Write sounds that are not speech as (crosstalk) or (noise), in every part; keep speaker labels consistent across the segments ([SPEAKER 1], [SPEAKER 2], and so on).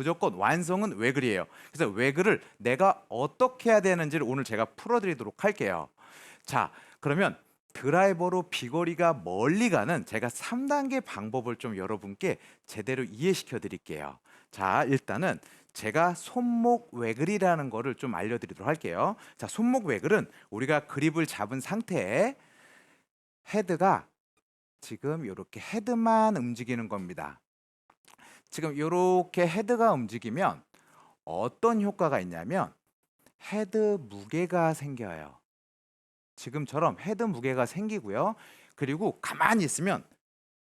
[SPEAKER 1] 무조건 완성은 외글이에요. 그래서 외글을 내가 어떻게 해야 되는지를 오늘 제가 풀어드리도록 할게요. 자, 그러면 드라이버로 비거리가 멀리 가는 제가 3단계 방법을 좀 여러분께 제대로 이해시켜 드릴게요. 자, 일단은 제가 손목 외글이라는 거를 좀 알려드리도록 할게요. 자, 손목 외글은 우리가 그립을 잡은 상태에 헤드가 지금 이렇게 헤드만 움직이는 겁니다. 지금 이렇게 헤드가 움직이면 어떤 효과가 있냐면 헤드 무게가 생겨요. 지금처럼 헤드 무게가 생기고요. 그리고 가만히 있으면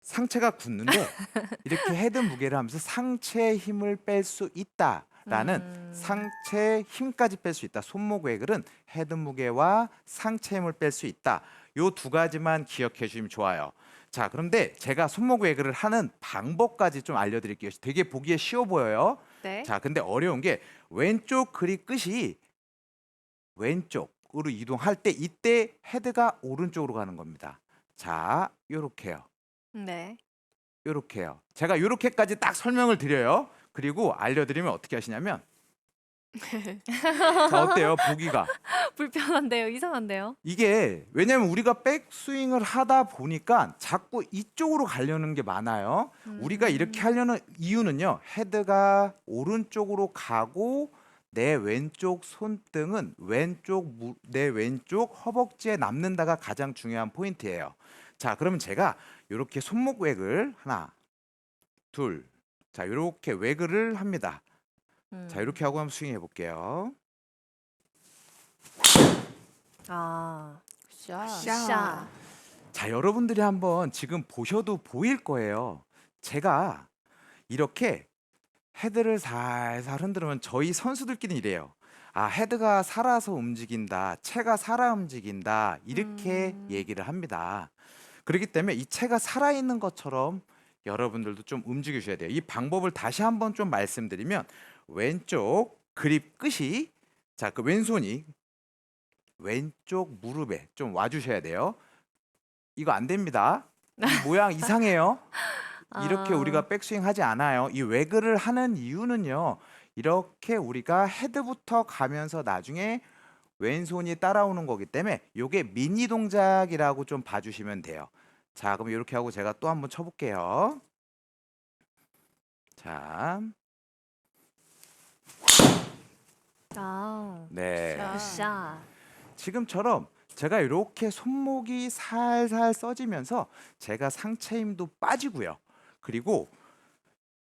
[SPEAKER 1] 상체가 굳는데 (laughs) 이렇게 헤드 무게를 하면서 상체의 힘을 뺄 수 있다라는
[SPEAKER 2] 음.
[SPEAKER 1] 상체 힘까지 뺄 수 있다. 손목 외글은 헤드 무게와 상체 힘을 뺄 수 있다. 요 두 가지만 기억해 주시면 좋아요. 자, 그런데 제가 손목 외글을 하는 방법까지 좀 알려드릴게요. 되게 보기에 쉬워 보여요.
[SPEAKER 2] 네.
[SPEAKER 1] 자, 근데 어려운 게 왼쪽 그립 끝이 왼쪽으로 이동할 때 이때 헤드가 오른쪽으로 가는 겁니다. 자, 요렇게요.
[SPEAKER 2] 네.
[SPEAKER 1] 요렇게요. 제가 요렇게까지 딱 설명을 드려요. 그리고 알려드리면 어떻게 하시냐면 자, 어때요? 보기가 (laughs)
[SPEAKER 2] 불편한데요. 이상한데요.
[SPEAKER 1] 이게 왜냐면 우리가 백스윙을 하다 보니까 자꾸 이쪽으로 가려는 게 많아요. 우리가 이렇게
[SPEAKER 2] 음.
[SPEAKER 1] 하려는 이유는요. 헤드가 오른쪽으로 가고 내 왼쪽 손등은 왼쪽 무- 내 왼쪽 허벅지에 남는다가 가장 중요한 포인트예요. 자, 그러면 제가 이렇게 손목 웨글 하나, 둘, 자 이렇게 웨글을 합니다.
[SPEAKER 2] 음.
[SPEAKER 1] 자 이렇게 하고 한번 스윙해 볼게요.
[SPEAKER 2] 아.
[SPEAKER 3] 샤.
[SPEAKER 2] 샤.
[SPEAKER 1] 자, 여러분들이 한번 지금 보셔도 보일 거예요. 제가 이렇게 헤드를 살살 흔들면 저희 선수들끼리는 이래요. 아, 헤드가 살아서 움직인다. 채가 살아 움직인다. 이렇게
[SPEAKER 2] 음.
[SPEAKER 1] 얘기를 합니다. 그렇기 때문에 이 채가 살아 있는 것처럼 여러분들도 좀 움직여 주셔야 돼요. 이 방법을 다시 한번 좀 말씀드리면 왼쪽 그립 끝이 자, 그 왼손이 왼쪽 무릎에 좀 와 주셔야 돼요. 이거 안 됩니다. 이 (laughs) 모양 이상해요. 이렇게
[SPEAKER 2] 아.
[SPEAKER 1] 우리가 백스윙 하지 않아요. 이 외글을 하는 이유는요. 이렇게 우리가 헤드부터 가면서 나중에 왼손이 따라오는 거기 때문에 요게 미니 동작이라고 좀 봐주시면 돼요. 자, 그럼 이렇게 하고 제가 또 한번 쳐볼게요. 자,
[SPEAKER 2] 아.
[SPEAKER 1] 네.
[SPEAKER 3] 자.
[SPEAKER 2] 샤.
[SPEAKER 1] 지금처럼 제가 이렇게 손목이 살살 써지면서 제가 상체 힘도 빠지고요. 그리고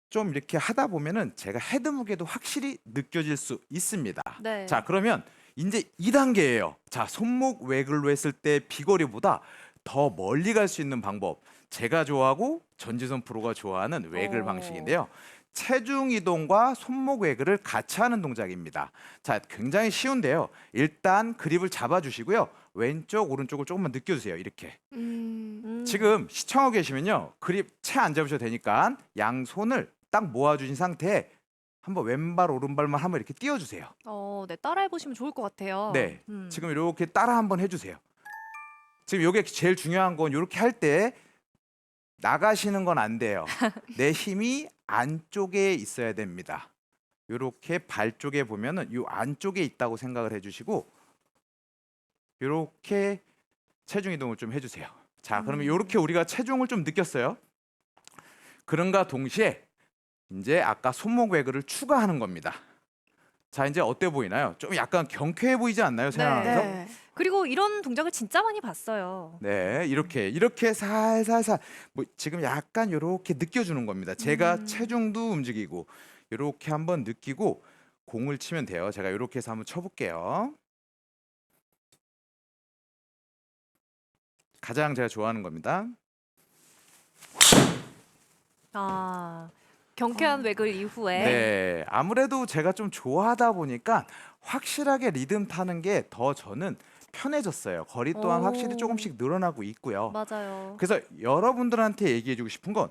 [SPEAKER 1] 좀 이렇게 하다 보면은 제가 헤드 무게도 확실히 느껴질 수 있습니다.
[SPEAKER 2] 네.
[SPEAKER 1] 자, 그러면 이제 2단계예요. 자, 손목 외글로 했을 때 비거리보다 더 멀리 갈 수 있는 방법. 제가 좋아하고 전지선 프로가 좋아하는 외글
[SPEAKER 2] 오.
[SPEAKER 1] 방식인데요. 체중 이동과 손목 외글을 같이 하는 동작입니다. 자, 굉장히 쉬운데요. 일단 그립을 잡아 주시고요. 왼쪽 오른쪽을 조금만 느껴 주세요. 이렇게.
[SPEAKER 3] 음.
[SPEAKER 2] 음.
[SPEAKER 1] 지금 시청하고 계시면요. 그립 채 안 잡으셔도 되니까 양 손을 딱 모아 주신 상태에 한번 왼발 오른발만 한번 이렇게 띄워 주세요.
[SPEAKER 2] 어, 네. 따라해 보시면 좋을 것 같아요.
[SPEAKER 1] 네.
[SPEAKER 2] 음.
[SPEAKER 1] 지금 이렇게 따라 한번 해주세요. 지금 이게 제일 중요한 건 이렇게 할 때 나가시는 건 안 돼요. (laughs) 내 힘이 안쪽에 있어야 됩니다. 이렇게 발 쪽에 보면은 이 안쪽에 있다고 생각을 해주시고 이렇게 체중 이동을 좀 해주세요. 자, 그러면
[SPEAKER 2] 음.
[SPEAKER 1] 이렇게 우리가 체중을 좀 느꼈어요. 그런가 동시에 이제 아까 손목 외글을 추가하는 겁니다. 자, 이제 어때 보이나요? 좀 약간 경쾌해 보이지 않나요? 생각하면서?
[SPEAKER 3] 네.
[SPEAKER 2] 그리고 이런 동작을 진짜 많이 봤어요.
[SPEAKER 1] 네, 이렇게 이렇게 살살살 뭐 지금 약간 이렇게 느껴주는 겁니다. 제가
[SPEAKER 2] 음.
[SPEAKER 1] 체중도 움직이고 이렇게 한번 느끼고 공을 치면 돼요. 제가 이렇게 해서 한번 쳐볼게요. 가장 제가 좋아하는 겁니다.
[SPEAKER 2] 아. 경쾌한 외글 이후에
[SPEAKER 1] 네, 아무래도 제가 좀 좋아하다 보니까 확실하게 리듬 타는 게 더 저는 편해졌어요. 거리 또한
[SPEAKER 2] 오.
[SPEAKER 1] 확실히 조금씩 늘어나고 있고요.
[SPEAKER 2] 맞아요.
[SPEAKER 1] 그래서 여러분들한테 얘기해주고 싶은 건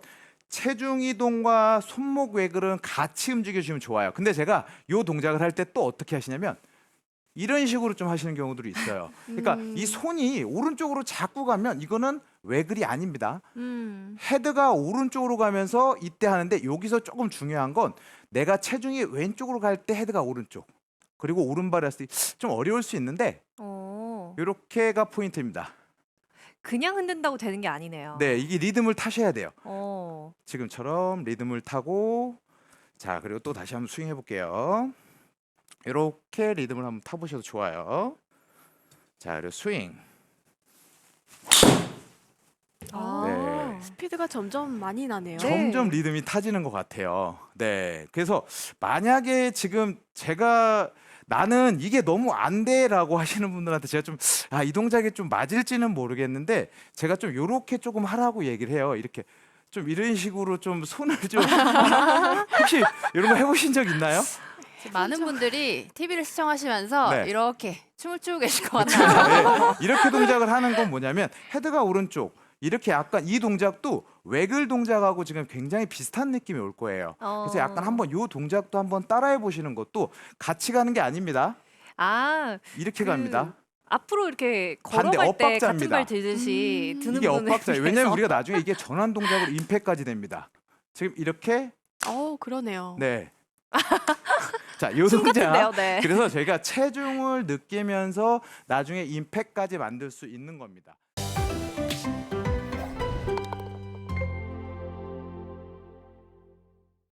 [SPEAKER 1] 체중 이동과 손목 외글은 같이 움직여주시면 좋아요. 근데 제가 요 동작을 할 때 또 어떻게 하시냐면 이런 식으로 좀 하시는 경우들이 있어요. 그러니까
[SPEAKER 3] 음.
[SPEAKER 1] 이 손이 오른쪽으로 자꾸 가면 이거는 외글이 아닙니다.
[SPEAKER 2] 음.
[SPEAKER 1] 헤드가 오른쪽으로 가면서 이때 하는데 여기서 조금 중요한 건 내가 체중이 왼쪽으로 갈 때 헤드가 오른쪽 그리고 때좀 어려울 수 있는데
[SPEAKER 2] 어.
[SPEAKER 1] 이렇게가 포인트입니다.
[SPEAKER 2] 그냥 흔든다고 되는 게 아니네요.
[SPEAKER 1] 네, 이게 리듬을 타셔야 돼요.
[SPEAKER 2] 어.
[SPEAKER 1] 지금처럼 리듬을 타고 자 그리고 또 다시 한번 스윙 해 볼게요. 이렇게 리듬을 한번 타보셔도 좋아요. 자 그리고 스윙.
[SPEAKER 3] 아,
[SPEAKER 1] 네.
[SPEAKER 3] 스피드가 점점 많이 나네요.
[SPEAKER 2] 네.
[SPEAKER 1] 점점 리듬이 타지는 것 같아요. 네. 그래서 만약에 지금 제가 나는 이게 너무 안 돼라고 하시는 분들한테 제가 좀 아 이 동작이 좀 맞을지는 모르겠는데 제가 좀 요렇게 조금 하라고 얘기를 해요. 이렇게 좀 이런 식으로 좀 손을 좀 (laughs) (laughs) 혹시 이런 거 해보신 적 있나요?
[SPEAKER 4] 많은 분들이 TV를 시청하시면서
[SPEAKER 1] 네.
[SPEAKER 4] 이렇게 춤을 추고 계실 것 같아요.
[SPEAKER 1] 네, 이렇게 동작을 하는 건 뭐냐면 헤드가 오른쪽 이렇게 약간 이 동작도 외글 동작하고 지금 굉장히 비슷한 느낌이 올 거예요. 그래서 약간
[SPEAKER 2] 어.
[SPEAKER 1] 한번 요 동작도 한번 따라해 보시는 것도 같이 가는 게 아닙니다.
[SPEAKER 2] 아
[SPEAKER 1] 이렇게
[SPEAKER 2] 그
[SPEAKER 1] 갑니다.
[SPEAKER 2] 앞으로 이렇게
[SPEAKER 1] 반대
[SPEAKER 2] 걸어갈 때 같은
[SPEAKER 1] 엇박자입니다.
[SPEAKER 2] 발 들듯이
[SPEAKER 3] 음.
[SPEAKER 2] 드는
[SPEAKER 1] 이게 엇박자예요. 왜냐면 우리가 나중에 이게 (laughs) 전환 동작으로 임팩까지 됩니다. 지금 이렇게
[SPEAKER 3] 어, 그러네요.
[SPEAKER 1] 네. 자, 요
[SPEAKER 2] 춤
[SPEAKER 1] 동작.
[SPEAKER 2] 같은데요, 네.
[SPEAKER 1] 그래서 저희가 체중을 느끼면서 나중에 임팩까지 만들 수 있는 겁니다.